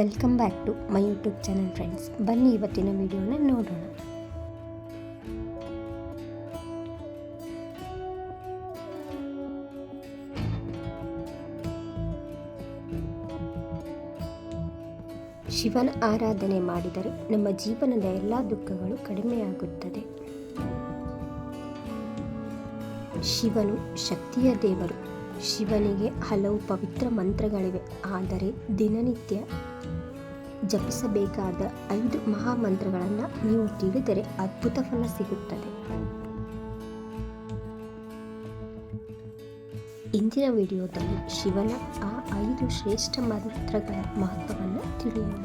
Welcome back to my YouTube channel friends ಬನ್ನಿ ಇವತ್ತಿನ ವಿಡಿಯೋನ ನೋಡೋಣ. ಶಿವನ ಆರಾಧನೆ ಮಾಡಿದರೆ ನಮ್ಮ ಜೀವನದ ಎಲ್ಲ ದುಃಖಗಳು ಕಡಿಮೆಯಾಗುತ್ತದೆ. ಶಿವನು ಶಕ್ತಿಯ ದೇವರು. ಶಿವನಿಗೆ ಹಲವು ಪವಿತ್ರ ಮಂತ್ರಗಳಿವೆ. ಆದರೆ ದಿನನಿತ್ಯ ಜಪಿಸಬೇಕಾದ ಐದು ಮಹಾಮಂತ್ರಗಳನ್ನು ನೀವು ತಿಳಿದರೆ ಅದ್ಭುತ ಫಲ ಸಿಗುತ್ತದೆ. ಇಂದಿನ ವಿಡಿಯೋದಲ್ಲಿ ಶಿವನ ಆ ಐದು ಶ್ರೇಷ್ಠ ಮಂತ್ರಗಳ ಮಹತ್ವವನ್ನು ತಿಳಿಯೋಣ.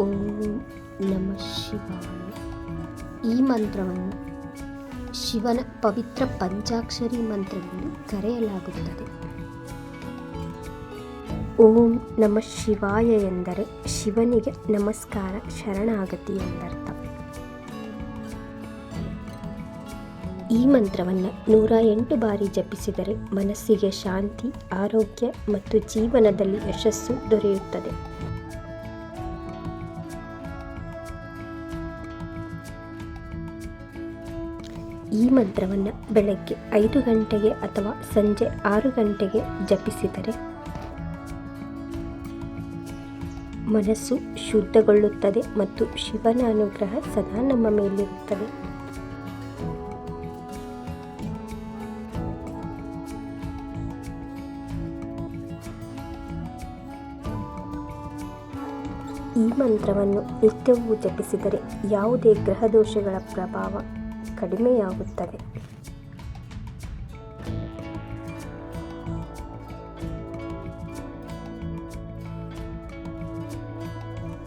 ಓಂ ನಮ ಶಿವಾಯ. ಈ ಮಂತ್ರವನ್ನು ಶಿವನ ಪವಿತ್ರ ಪಂಚಾಕ್ಷರಿ ಮಂತ್ರವನ್ನು ಕರೆಯಲಾಗುತ್ತದೆ. ಓಂ ನಮ ಶಿವಾಯ ಎಂದರೆ ಶಿವನಿಗೆ ನಮಸ್ಕಾರ ಶರಣಾಗತಿ ಎಂದರ್ಥ. ಈ ಮಂತ್ರವನ್ನು ನೂರ ಎಂಟು ಬಾರಿ ಜಪಿಸಿದರೆ ಮನಸ್ಸಿಗೆ ಶಾಂತಿ, ಆರೋಗ್ಯ ಮತ್ತು ಜೀವನದಲ್ಲಿ ಯಶಸ್ಸು ದೊರೆಯುತ್ತದೆ. ಈ ಮಂತ್ರವನ್ನು ಬೆಳಗ್ಗೆ ಐದು ಗಂಟೆಗೆ ಅಥವಾ ಸಂಜೆ ಆರು ಗಂಟೆಗೆ ಜಪಿಸಿದರೆ ಮನಸ್ಸು ಶುದ್ಧಗೊಳ್ಳುತ್ತದೆ ಮತ್ತು ಶಿವನ ಅನುಗ್ರಹ ಸದಾ ನಮ್ಮ ಮೇಲಿರುತ್ತದೆ. ಈ ಮಂತ್ರವನ್ನು ನಿತ್ಯವೂ ಜಪಿಸಿದರೆ ಯಾವುದೇ ಗ್ರಹ ದೋಷಗಳ ಪ್ರಭಾವ ಕಡಿಮೆಯಾಗುತ್ತದೆ.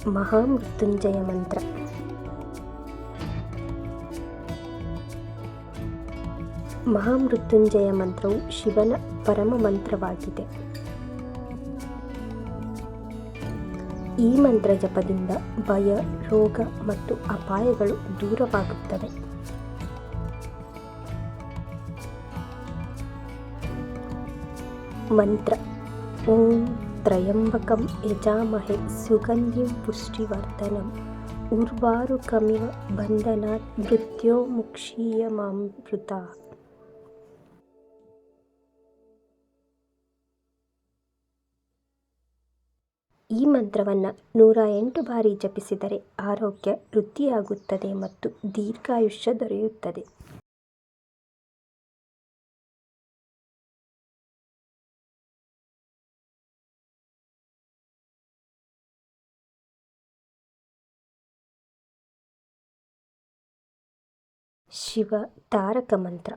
ಮಹಾಮೃತ್ಯುಂಜಯ ಮಂತ್ರ. ಮಹಾಮೃತ್ಯುಂಜಯ ಮಂತ್ರವು ಶಿವನ ಪರಮ ಮಂತ್ರವಾಗಿದೆ. ಈ ಮಂತ್ರ ಜಪದಿಂದ ಭಯ, ರೋಗ ಮತ್ತು ಅಪಾಯಗಳು ದೂರವಾಗುತ್ತವೆ. ಮಂತ್ರ. ಓಂ ತ್ರಯಂಬಕಂ ಯಜಾಮಹೆ ಸುಗಂಧಿಂ ಪುಷ್ಟಿವರ್ಧನಂ. ಉರ್ವಾರುಕಮಿವ ಬಂಧನ ಮೃತ್ಯೋ ಮುಕ್ಷೀಯಮಾಮೃತ ಈ ಮಂತ್ರವನ್ನು ನೂರ ಎಂಟು ಬಾರಿ ಜಪಿಸಿದರೆ ಆರೋಗ್ಯ ವೃದ್ಧಿಯಾಗುತ್ತದೆ ಮತ್ತು ದೀರ್ಘಾಯುಷ್ಯ ದೊರೆಯುತ್ತದೆ. ಶಿವ ತಾರಕ ಮಂತ್ರ.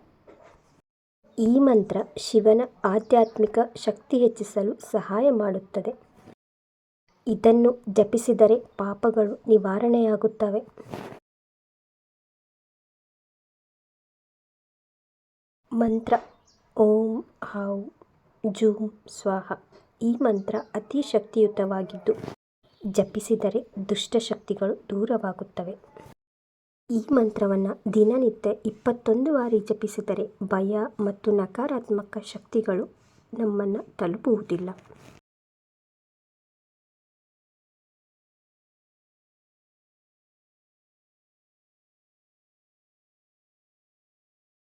ಈ ಮಂತ್ರ ಶಿವನ ಆಧ್ಯಾತ್ಮಿಕ ಶಕ್ತಿ ಹೆಚ್ಚಿಸಲು ಸಹಾಯ ಮಾಡುತ್ತದೆ. ಇದನ್ನು ಜಪಿಸಿದರೆ ಪಾಪಗಳು ನಿವಾರಣೆಯಾಗುತ್ತವೆ. ಮಂತ್ರ ಓಂ ಹೌ ಜೂಂ ಸ್ವಾಹ. ಈ ಮಂತ್ರ ಅತಿ ಶಕ್ತಿಯುತವಾಗಿದ್ದು, ಜಪಿಸಿದರೆ ದುಷ್ಟಶಕ್ತಿಗಳು ದೂರವಾಗುತ್ತವೆ. ಈ ಮಂತ್ರವನ್ನು ದಿನನಿತ್ಯ ಇಪ್ಪತ್ತೊಂದು ಬಾರಿ ಜಪಿಸಿದರೆ ಭಯ ಮತ್ತು ನಕಾರಾತ್ಮಕ ಶಕ್ತಿಗಳು ನಮ್ಮನ್ನು ತಲುಪುವುದಿಲ್ಲ.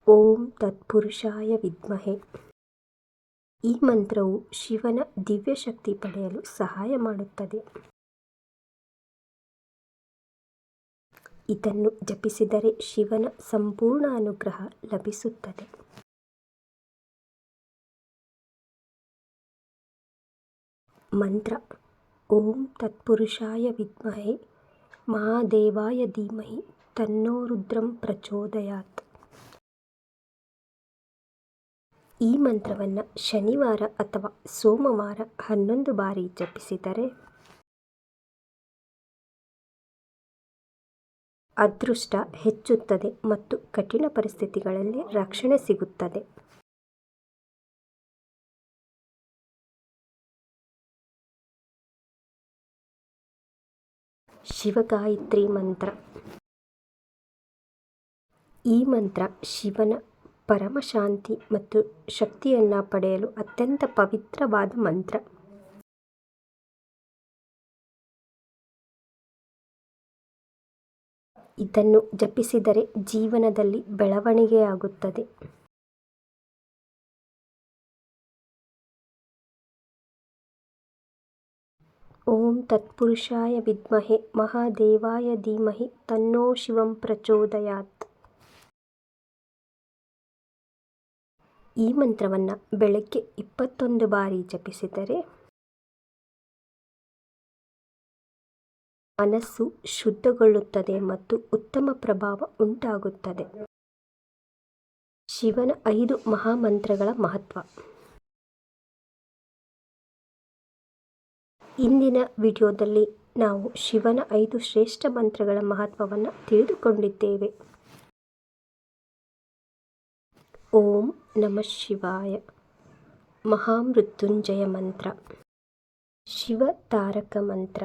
ಓಂ ತತ್ಪುರುಷಾಯ ವಿದ್ಮಹೆ. ಈ ಮಂತ್ರವು ಶಿವನ ದಿವ್ಯಶಕ್ತಿ ಪಡೆಯಲು ಸಹಾಯ ಮಾಡುತ್ತದೆ. ಇದನ್ನು ಜಪಿಸಿದರೆ ಶಿವನ ಸಂಪೂರ್ಣ ಅನುಗ್ರಹ ಲಭಿಸುತ್ತದೆ. ಮಂತ್ರ. ಓಂ ತತ್ಪುರುಷಾಯ ವಿದ್ಮಹೆ. ಮಹಾದೇವಾಯ ಧೀಮಹಿ. ತನ್ನೋ ರುದ್ರಂ ಪ್ರಚೋದಯಾತ್. ಈ ಮಂತ್ರವನ್ನು ಶನಿವಾರ ಅಥವಾ ಸೋಮವಾರ ಹನ್ನೊಂದು ಬಾರಿ ಜಪಿಸಿದರೆ ಅದೃಷ್ಟ ಹೆಚ್ಚುತ್ತದೆ ಮತ್ತು ಕಠಿಣ ಪರಿಸ್ಥಿತಿಗಳಲ್ಲಿ ರಕ್ಷಣೆ ಸಿಗುತ್ತದೆ. ಶಿವಗಾಯತ್ರಿ ಮಂತ್ರ. ಈ ಮಂತ್ರ ಶಿವನ ಪರಮಶಾಂತಿ ಮತ್ತು ಶಕ್ತಿಯನ್ನು ಪಡೆಯಲು ಅತ್ಯಂತ ಪವಿತ್ರವಾದ ಮಂತ್ರ. ಇದನ್ನು ಜಪಿಸಿದರೆ ಜೀವನದಲ್ಲಿ ಬೆಳವಣಿಗೆಯಾಗುತ್ತದೆ. ಓಂ ತತ್ಪುರುಷಾಯ ವಿದ್ಮಹೆ ಮಹಾದೇವಾಯ ಧೀಮಹಿ ತನ್ನೋ ಶಿವಂ ಪ್ರಚೋದಯಾತ್. ಈ ಮಂತ್ರವನ್ನು ಬೆಳಗ್ಗೆ ಇಪ್ಪತ್ತೊಂದು ಬಾರಿ ಜಪಿಸಿದರೆ ಮನಸ್ಸು ಶುದ್ಧಗೊಳ್ಳುತ್ತದೆ ಮತ್ತು ಉತ್ತಮ ಪ್ರಭಾವ ಉಂಟಾಗುತ್ತದೆ. ಶಿವನ ಐದು ಮಹಾಮಂತ್ರಗಳ ಮಹತ್ವ. ಇಂದಿನ ವಿಡಿಯೋದಲ್ಲಿ ನಾವು ಶಿವನ ಐದು ಶ್ರೇಷ್ಠ ಮಂತ್ರಗಳ ಮಹತ್ವವನ್ನು ತಿಳಿದುಕೊಂಡಿದ್ದೇವೆ. ಓಂ ನಮಃ ಶಿವಾಯ. ಮಹಾಮೃತ್ಯುಂಜಯ ಮಂತ್ರ. ಶಿವ ತಾರಕ ಮಂತ್ರ.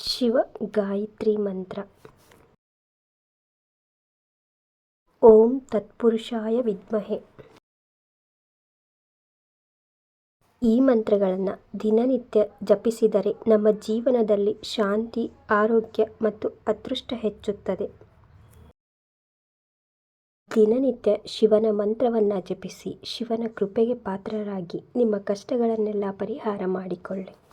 ಶಿವ ಗಾಯತ್ರಿ ಮಂತ್ರ. ಓಂ ತತ್ಪುರುಷಾಯ ವಿದ್ಮಹೆ. ಈ ಮಂತ್ರಗಳನ್ನು ದಿನನಿತ್ಯ ಜಪಿಸಿದರೆ ನಮ್ಮ ಜೀವನದಲ್ಲಿ ಶಾಂತಿ, ಆರೋಗ್ಯ ಮತ್ತು ಅದೃಷ್ಟ ಹೆಚ್ಚುತ್ತದೆ. ದಿನನಿತ್ಯ ಶಿವನ ಮಂತ್ರವನ್ನು ಜಪಿಸಿ ಶಿವನ ಕೃಪೆಗೆ ಪಾತ್ರರಾಗಿ ನಿಮ್ಮ ಕಷ್ಟಗಳನ್ನೆಲ್ಲ ಪರಿಹಾರ ಮಾಡಿಕೊಳ್ಳಿ.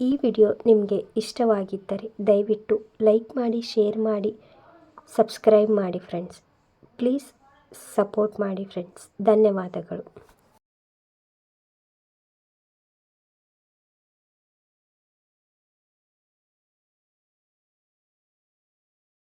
ಈ ವಿಡಿಯೋ ನಿಮಗೆ ಇಷ್ಟವಾಗಿದ್ದರೆ ದಯವಿಟ್ಟು ಲೈಕ್ ಮಾಡಿ, ಶೇರ್ ಮಾಡಿ, ಸಬ್ಸ್ಕ್ರೈಬ್ ಮಾಡಿ ಫ್ರೆಂಡ್ಸ್ ಪ್ಲೀಸ್ ಸಪೋರ್ಟ್ ಮಾಡಿ ಫ್ರೆಂಡ್ಸ್ ಧನ್ಯವಾದಗಳು.